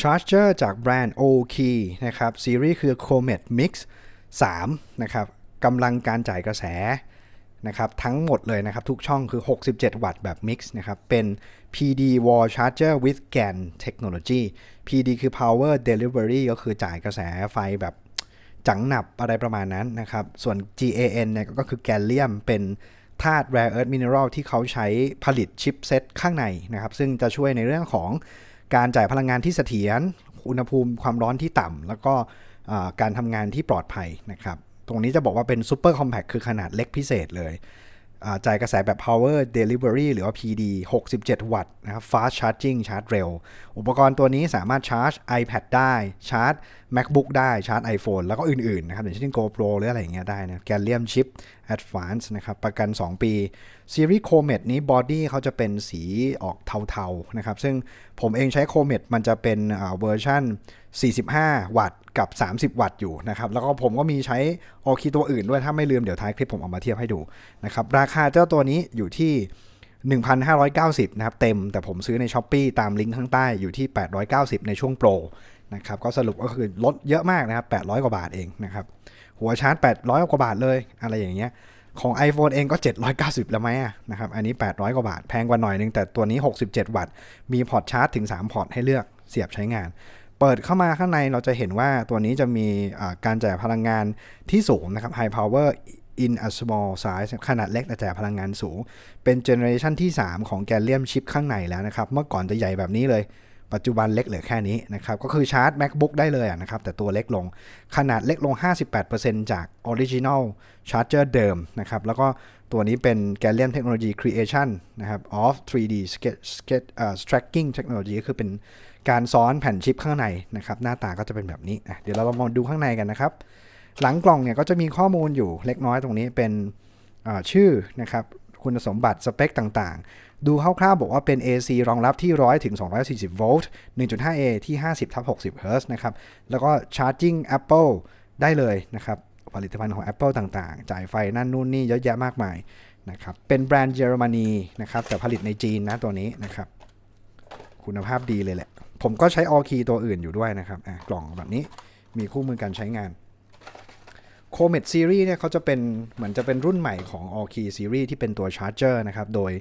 ชาร์จเจอร์จากแบรนด์ O-Key นะครับ ซีรีส์คือ Comet Mix 3 นะครับกำลังการจ่ายกระแสนะครับทั้งหมดเลยนะครับ ทุกช่องคือ 67 วัตต์แบบ Mix นะครับเป็น PD Wall Charger with GaN Technology PD คือ Power Delivery ก็คือจ่ายกระแสไฟแบบจังหนับอะไรประมาณนั้นนะครับ ส่วน GAN เนี่ยก็คือแกลเลียมเป็นธาตุ rare earth mineral ที่เขาใช้ผลิตชิปเซตข้างในนะครับ ซึ่งจะช่วยในเรื่องของ การจ่ายพลังงานที่เสถียร อุณหภูมิความร้อนที่ต่ำ แล้วก็การทำงานที่ปลอดภัยนะครับ ตรงนี้จะบอกว่าเป็น super compact คือขนาดเล็กพิเศษเลย จ่ายกระแสแบบ power delivery หรือว่า PD 67 วัตต์นะครับ fast charging ชาร์จเร็ว อุปกรณ์ตัวนี้สามารถชาร์จ iPad ได้ ชาร์จ MacBook ได้ ชาร์จ iPhone แล้วก็อื่นๆนะครับอย่างเช่น GoPro หรืออะไรอย่างเงี้ยได้นะ Gallium chip Advance นะครับประกัน 2 ปีซีรีส์ Comet นี้บอดี้เขาจะเป็นสีออกเทาๆนะครับซึ่งผมเองใช้ Comet มันจะเป็นเวอร์ชัน45 วัตต์กับ 30 วัตต์อยู่นะครับแล้วก็ผมก็มีใช้โอคีตัวอื่นด้วยถ้าไม่ลืมเดี๋ยวท้ายคลิปผมเอามาเทียบให้ดูนะครับราคาเจ้าตัวนี้อยู่ที่1,590 นะครับ เต็มแต่ผมซื้อใน s h อ p e e ตามลิงก์ข้างใต้อยู่ที่ 890 ในช่วงโปรนะครับ ก็สรุปก็คือลดเยอะมากนะครับ 800 กว่าบาทเองนะครับ หัวชาร์จ 800 กว่าบาทเลย อะไรอย่างเงี้ยของ iPhone เองก็ 790 แล้วไหมอะนะครับ อันนี้ 800 กว่าบาท แพงกว่าหน่อยนึง แต่ตัวนี้ 67 วัตต์ มีพอร์ตชาร์จถึง 3 พอร์ตให้เลือกเสียบใช้งาน เปิดเข้ามาข้างในเราจะเห็นว่าตัวนี้จะมีอ่าการจ่ายพลังงานที่สูงนะครับ High Power in a small size ขนาดเล็กแต่จ่ายพลังงานสูง เป็นเจเนอเรชันที่ 3 ของแกลเลียมชิปข้างในแล้วนะครับ เมื่อก่อนจะใหญ่แบบนี้เลย ปัจจุบันเล็กเหลือแค่นี้นะครับ ก็คือชาร์จ MacBook ได้เลยนะครับ แต่ตัวเล็กลง ขนาดเล็กลง 58%จาก Original Charger เดิมนะครับ แล้วก็ตัวนี้เป็น Gallium Technology Creation นะครับ of 3D Sketch, Sketch, uh, Stacking Technology ก็คือเป็นการซ้อนแผ่นชิปข้างในนะครับ หน้าตาก็จะเป็นแบบนี้อะเดี๋ยวเรามาดูข้างในกันนะครับ หลังกล่องเนี่ยก็จะมีข้อมูลอยู่เล็กน้อยตรงนี้เป็นชื่อนะครับ คุณสมบัติสเปคต่างๆ ดูคร่าวๆบอกว่าเป็น AC รองรับที่ 100ถึง240 โวลต์ 1.5A ที่ 50ทับ60 เฮิร์ตซ์นะครับ แล้วก็ Charging Apple ได้เลยนะครับ ผลิตภัณฑ์ของ Apple ต่างๆ จ่ายไฟนั่นนู่นนี่เยอะแยะมากมายนะครับ เป็นแบรนด์เยอรมนีนะครับ แต่ผลิตในจีนนะตัวนี้นะครับ คุณภาพดีเลยแหละ ผมก็ใช้ All Key ตัวอื่นอยู่ด้วยนะครับ กล่องแบบนี้ มีคู่มือการใช้งาน Comet Series เนี่ยเขาจะเป็นเหมือนจะเป็นรุ่นใหม่ของ All Key Series ที่เป็นตัว Charger นะครับ โดย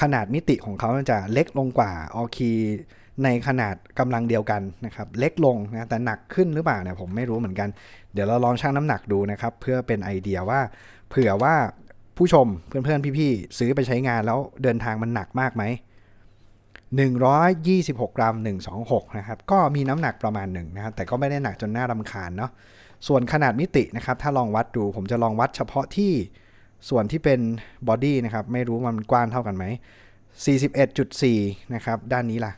ขนาดมิติของเขาจะเล็กลงกว่า All Key ในขนาดกำลังเดียวกันนะครับ เล็กลงนะแต่หนักขึ้นหรือเปล่าเนี่ยผมไม่รู้เหมือนกัน เดี๋ยวเราลองชั่งน้ำหนักดูนะครับ เพื่อเป็นไอเดียว่าเผื่อว่าผู้ชมเพื่อนๆ พี่ๆ ซื้อไปใช้งานแล้วเดินทางมันหนักมากไหม 126 กรัม 126 นะครับ ก็มีน้ำหนักประมาณหนึ่งนะครับ แต่ก็ไม่ได้หนักจนน่ารำคาญเนาะ ส่วนขนาดมิตินะครับ ถ้าลองวัดดูผมจะลองวัดเฉพาะที่ส่วนที่เป็นบอดี้นะครับ ไม่รู้มันกว้างเท่ากันไหม 41.4 นะครับ ด้านนี้ล่ะ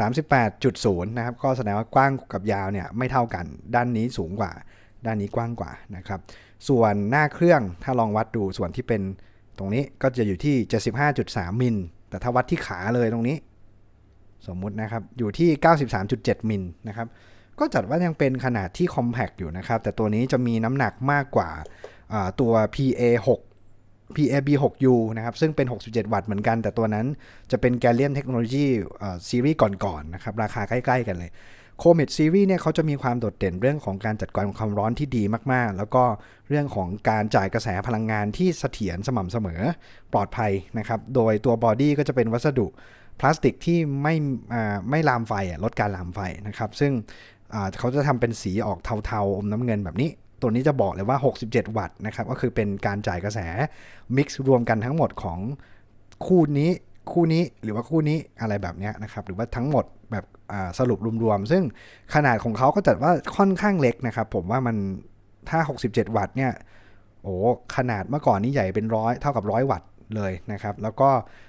38.0 นะครับ ก็แสดงว่ากว้างกับยาวเนี่ยไม่เท่ากัน ด้านนี้สูงกว่า ด้านนี้กว้างกว่านะครับ ส่วนหน้าเครื่องถ้าลองวัดดูส่วนที่เป็นตรงนี้ก็จะอยู่ที่ 75.3 มิล แต่ถ้าวัดที่ขาเลยตรงนี้ สมมุตินะครับ อยู่ที่ 93.7 มิลนะครับ ก็จัดว่ายังเป็นขนาดที่ compact อยู่นะครับ แต่ตัวนี้จะมีน้ำหนักมากกว่าตัว PA 6 PAB 6U นะครับ ซึ่งเป็น 67 วัตต์เหมือนกัน แต่ตัวนั้นจะเป็น Gallium Technology ซีรีส์ก่อนๆนะครับ ราคาใกล้ๆกันเลย Comet Series เนี่ยเขาจะมีความโดดเด่นเรื่องของการจัดการความร้อนที่ดีมากๆ แล้วก็เรื่องของการจ่ายกระแสพลังงานที่เสถียรสม่ำเสมอปลอดภัยนะครับ โดยตัวบอดี้ก็จะเป็นวัสดุพลาสติกที่ไม่ไม่ลามไฟลดการลามไฟนะครับ ซึ่ง เขาจะทำเป็นสีออกเทาๆ อมน้ำเงินแบบนี้ ตัวนี้จะบอกเลยว่า 67 วัตต์นะครับ ก็คือเป็นการจ่ายกระแสมิกซ์รวมกันทั้งหมดของคู่นี้คู่นี้หรือว่าคู่นี้อะไรแบบนี้นะครับ หรือว่าทั้งหมดแบบสรุปรวมๆ ซึ่งขนาดของเขาก็จัดว่าค่อนข้างเล็กนะครับ ผมว่ามันถ้า 67 วัตต์เนี่ยโอ้ขนาดเมื่อก่อนนี้ใหญ่เป็นร้อยเท่ากับร้อยวัตต์เลยนะครับ แล้วก็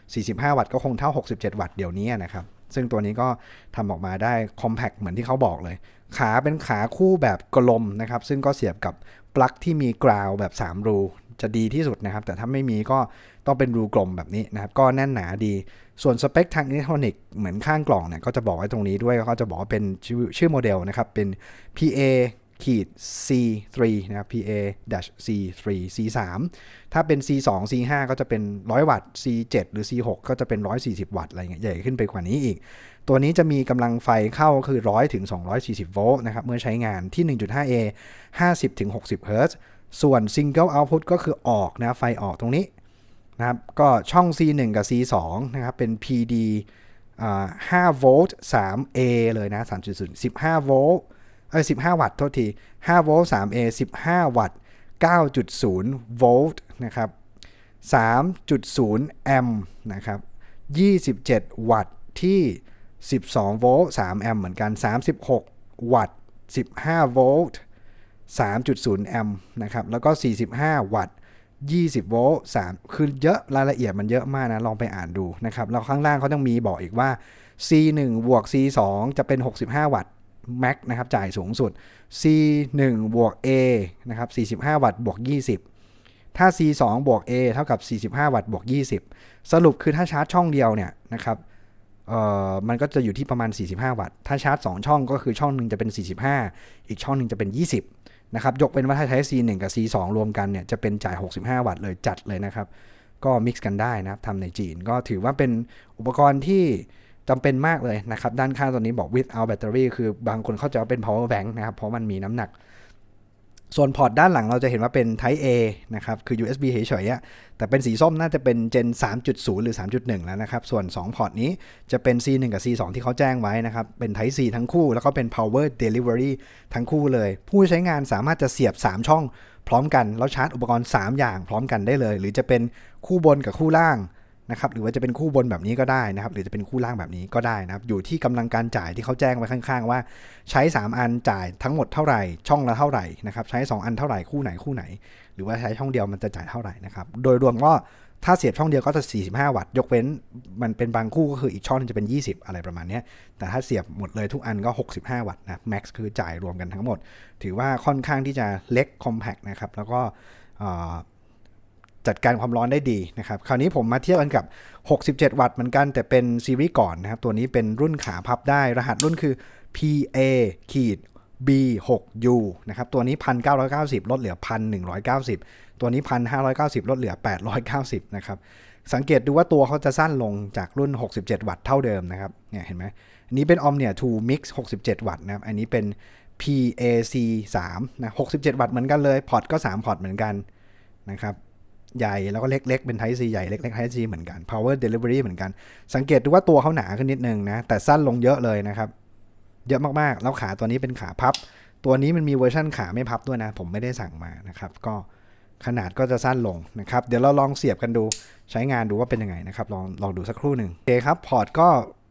45 วัตต์ก็คงเท่า 67 วัตต์เดี๋ยวนี้นะครับ ซึ่งตัวนี้ก็ทำออกมาได้คอมแพคเหมือนที่เขาบอกเลย ขาเป็นขาคู่แบบกลมนะครับ ซึ่งก็เสียบกับปลั๊กที่มีกราวแบบ 3 รูจะดีที่สุดนะครับ แต่ถ้าไม่มีก็ต้องเป็นรูกลมแบบนี้นะครับ ก็แน่นหนาดี ส่วนสเปคทางอิเล็กทรอนิกส์เหมือนข้างกล่องเนี่ยก็จะบอกไว้ตรงนี้ด้วยก็จะบอกว่าเป็นชื่อชื่อโมเดลนะครับ เป็น PA ขีด C3 นะครับ PA C3 C3 ถ้าเป็น C2 C5 ก็จะเป็น 100 วัตต์ C7 หรือ C6 ก็จะเป็น 140 วัตต์อะไรเงี้ยใหญ่ขึ้นไปกว่านี้อีก ตัวนี้จะมีกำลังไฟเข้าคือ 100ถึง240 โวลต์นะครับ เมื่อใช้งานที่ 1.5A 50ถึง60เฮิร์ตซ์ส่วน Single Output ก็คือออกนะไฟออกตรงนี้นะครับก็ช่อง C1 กับ C2 นะครับเป็น PD 5โวลต์ 3A เลยนะ3.0 15โวลต์ เอ้ย15 วัตต์โทษที5โวลต์ 3A 15 วัตต์ 9.0 โวลต์นะครับ 3.0 แอมป์นะครับ 27 วัตต์ที่ 12 โวลต์ 3 แอมป์เหมือนกัน 36 วัตต์ 15 โวลต์ 3.0 แอมป์นะครับ แล้วก็ 45 วัตต์20 โวลต์ 3 คือเยอะรายละเอียดมันเยอะมากนะ ลองไปอ่านดูนะครับ แล้วข้างล่างเขาต้องมีบอกอีกว่า C1 บวก C2 จะเป็น 65 วัตต์ แม็กนะครับจ่ายสูงสุด C1 บวก A นะครับ45 วัตต์บวก 20 ถ้า C2 บวก A เท่ากับ 45 วัตต์บวก 20 สรุปคือถ้าชาร์จช่องเดียวเนี่ยนะครับเอ่อมันก็จะอยู่ที่ประมาณ 45 วัตต์ ถ้าชาร์จ 2 ช่องก็คือช่องหนึ่งจะเป็น 45 อีกช่องหนึ่งจะเป็น 20 นะครับ ยกเป็นว่าถ้าใช้ C1 กับ C2 รวมกันเนี่ยจะเป็นจ่าย 65 วัตต์เลยจัดเลยนะครับ ก็มิกซ์กันได้นะครับทำในจีน ก็ถือว่าเป็นอุปกรณ์ที่ จำเป็นมากเลยนะครับ ด้านข้างตัวนี้บอก without battery คือบางคนเข้าใจว่าเป็น power bank นะครับ เพราะมันมีน้ำหนัก ส่วนพอร์ตด้านหลังเราจะเห็นว่าเป็น Type A นะครับ คือ USB เฉยๆแต่เป็นสีส้มน่าจะเป็น Gen 3.0 หรือ 3.1 แล้วนะครับ ส่วน 2 พอร์ตนี้จะเป็น C1 กับ C2 ที่เขาแจ้งไว้นะครับ เป็น Type C ทั้งคู่ แล้วก็เป็น Power Delivery ทั้งคู่เลย ผู้ใช้งานสามารถจะเสียบ 3 ช่องพร้อมกัน แล้วชาร์จอุปกรณ์ 3 อย่างพร้อมกันได้เลย หรือจะเป็นคู่บนกับคู่ล่าง นะครับหรือว่าจะเป็นคู่บนแบบนี้ก็ได้นะครับ หรือจะเป็นคู่ล่างแบบนี้ก็ได้นะครับ อยู่ที่กำลังการจ่ายที่เขาแจ้งไว้ข้าง ๆ ว่าใช้ 3 อันจ่ายทั้งหมดเท่าไหร่ ช่องละเท่าไหร่นะครับใช้ 2 อันเท่าไหร่คู่ไหนคู่ไหน หรือว่าใช้ช่องเดียวมันจะจ่ายเท่าไหร่นะครับโดยรวมก็ถ้าเสียบช่องเดียวก็จะ 45 วัตต์ ยกเว้น มันเป็นบางคู่ก็คืออีกช่องนึงจะเป็น 20 อะไรประมาณนี้ แต่ถ้าเสียบหมดเลยทุกอันก็ 65 วัตต์นะแม็กซ์คือจ่ายรวมกันทั้งหมด ถือว่าค่อนข้างที่จะเล็ก compact นะครับ แล้วก็ จัดการความร้อนได้ดีนะครับคราวนี้ผมมาเทียบกันกับ 67 วัตต์เหมือนกันแต่เป็นซีรีส์ก่อนนะครับตัวนี้เป็นรุ่นขาพับได้รหัสรุ่นคือ PA ขีด B6U นะครับตัวนี้ 1,990 ลดเหลือ 1,190 ตัวนี้ 1,590 ลดเหลือ 890 นะครับสังเกตดูว่าตัวเขาจะสั้นลงจากรุ่น 67 วัตต์เท่าเดิมนะครับเนี่ยเห็นไหมอันนี้เป็น Omnia 2 Mix 67 วัตต์นะครับอันนี้เป็น PAC 3นะ67 วัตต์เหมือนกันเลยพอร์ตก็ 3 พอร์ตเหมือนกันนะครับ ใหญ่แล้วก็เล็ก ๆ เป็น Type C ใหญ่เล็กๆ Type C เหมือนกัน Power Delivery เหมือนกัน สังเกตดูว่าตัวเขาหนาขึ้นนิดนึงนะ แต่สั้นลงเยอะเลยนะครับ เยอะมากๆ แล้วขาตัวนี้เป็นขาพับ ตัวนี้มันมีเวอร์ชันขาไม่พับด้วยนะ ผมไม่ได้สั่งมานะครับ ก็ขนาดก็จะสั้นลงนะครับ เดี๋ยวเราลองเสียบกันดูใช้งานดูว่าเป็นยังไงนะครับ ลองลองดูสักครู่หนึ่งโอเคครับ พอร์ตก็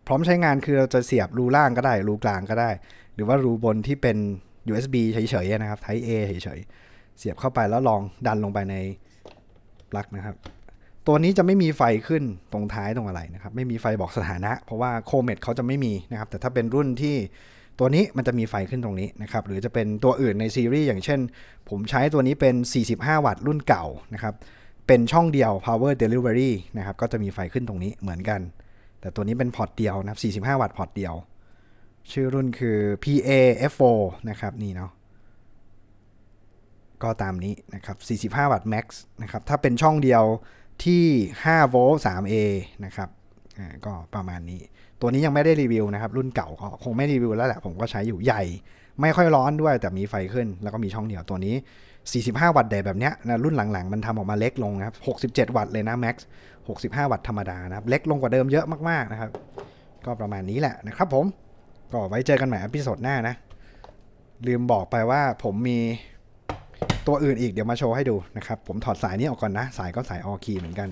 พร้อมใช้งานคือเราจะเสียบรูล่างก็ได้ รูกลางก็ได้ หรือว่ารูบนที่เป็น USB เฉยๆนะครับ Type A เฉยๆเสียบเข้าไปแล้วลองดันลงไปใน ปลั๊กนะครับ ตัวนี้จะไม่มีไฟขึ้นตรงท้ายตรงอะไรนะครับ ไม่มีไฟบอกสถานะ เพราะว่าโคเมดเขาจะไม่มีนะครับ แต่ถ้าเป็นรุ่นที่ตัวนี้มันจะมีไฟขึ้นตรงนี้นะครับ หรือจะเป็นตัวอื่นในซีรีส์อย่างเช่น ผมใช้ตัวนี้เป็น 45 วัตต์รุ่นเก่านะครับ เป็นช่องเดียว power delivery นะครับ ก็จะมีไฟขึ้นตรงนี้เหมือนกัน แต่ตัวนี้เป็นพอร์ตเดียวนะครับ 45 วัตต์พอร์ตเดียว ชื่อรุ่นคือ PA F4 นะครับนี่เนาะ ก็ตามนี้นะครับ 45 วัตต์ max นะครับ ถ้าเป็นช่องเดียวที่ 5 โวลต์ 3A นะครับอ่าก็ประมาณนี้ ตัวนี้ยังไม่ได้รีวิวนะครับ รุ่นเก่าก็คงไม่รีวิวแล้วแหละ ผมก็ใช้อยู่ใหญ่ ไม่ค่อยร้อนด้วยแต่มีไฟขึ้น แล้วก็มีช่องเดียวตัวนี้ 45 วัตต์แดดแบบเนี้ยนะรุ่นหลังๆ มันทำออกมาเล็กลงนะครับ 67 วัตต์เลยนะ max 65 วัตต์ธรรมดานะครับ เล็กลงกว่าเดิมเยอะมากๆนะครับ ก็ประมาณนี้แหละนะครับผม ก็ไว้เจอกันใหม่อพิโซดหน้านะ ลืมบอกไปว่าผมมี ตัวอื่นอีกเดี๋ยวมาโชว์ให้ดูนะครับ ผมถอดสายนี้ออกก่อนนะ สายก็สายออคีเหมือนกัน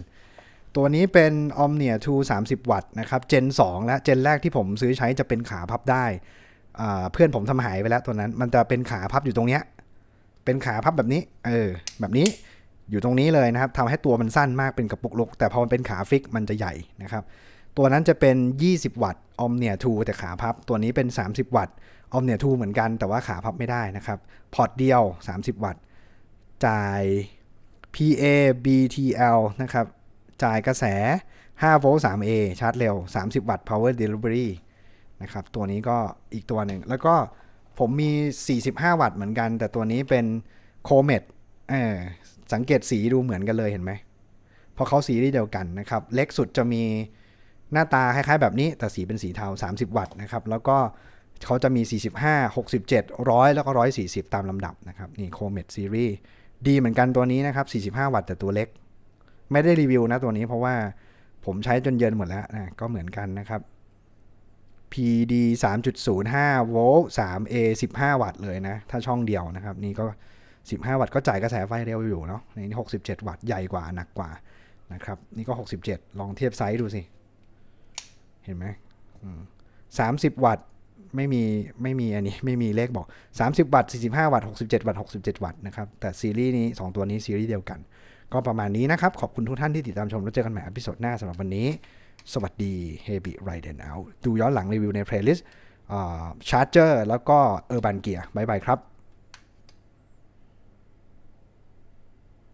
ตัวนี้เป็น Omnia 2 30 วัตต์นะครับ Gen 2และ Gen แรกที่ผมซื้อใช้จะเป็นขาพับได้ เพื่อนผมทำหายไปแล้วตัวนั้น มันจะเป็นขาพับอยู่ตรงเนี้ย เป็นขาพับแบบนี้ เออ แบบนี้ อยู่ตรงนี้เลยนะครับทำให้ตัวมันสั้นมากเป็นกระปุกลุกแต่พอมันเป็นขาฟิกมันจะใหญ่นะครับ ตัวนั้นจะเป็น 20 วัตต์ Omnia 2แต่ขาพับ ตัวนี้เป็น 30 วัตต์ Omnia 2เหมือนกันแต่ว่าขาพับไม่ได้นะครับ พอร์ตเดียว 30 วัตต์ จ่าย PA BTL นะครับ จ่ายกระแส5โวลต์ 3A ชาร์จเร็ว 30 วัตต์ Power Delivery นะครับ ตัวนี้ก็อีกตัวหนึ่ง แล้วก็ผมมี 45 วัตต์เหมือนกัน แต่ตัวนี้เป็น Comet เออสังเกตสีดูเหมือนกันเลยเห็นไหมเพราะเขาสีเดียวกันนะครับ เล็กสุดจะมี หน้าตาคล้ายๆแบบนี้ แต่สีเป็นสีเทา 30 วัตต์นะครับ แล้วก็เขาจะมี 45 67 100 แล้วก็ 140 ตามลำดับนะครับ นี่ Comet Series ดีเหมือนกันตัวนี้นะครับ 45 วัตต์แต่ตัวเล็ก ไม่ได้รีวิวนะตัวนี้เพราะว่าผมใช้จนเย็นหมดแล้วนะก็เหมือนกันนะครับ PD 3.05 โวลต์ 3A 15 วัตต์เลยนะ ถ้าช่องเดียวนะครับ นี่ก็ 15 วัตต์ก็จ่ายกระแสไฟเร็วอยู่เนาะในนี้67 วัตต์ใหญ่กว่าหนักกว่านะครับ นี่ก็ 67 ลองเทียบไซส์ดูสิ เห็นไหมอืม30วัตต์ไม่มีไม่มีอันนี้ไม่มีเลขบอก 30 วัตต์ 45 วัตต์ 67 วัตต์ 67 วัตต์นะครับ แต่ซีรีส์นี้ 2 ตัวนี้ซีรีส์เดียวกัน ก็ประมาณนี้นะครับ ขอบคุณทุกท่านที่ติดตามชม แล้วเจอกันใหม่อพิโซดหน้าสำหรับวันนี้ สวัสดี Heavy Ride and Out ดูย้อนหลังรีวิวใน playlist ชาร์เจอร์แล้วก็ Urban Gear บายบายครับ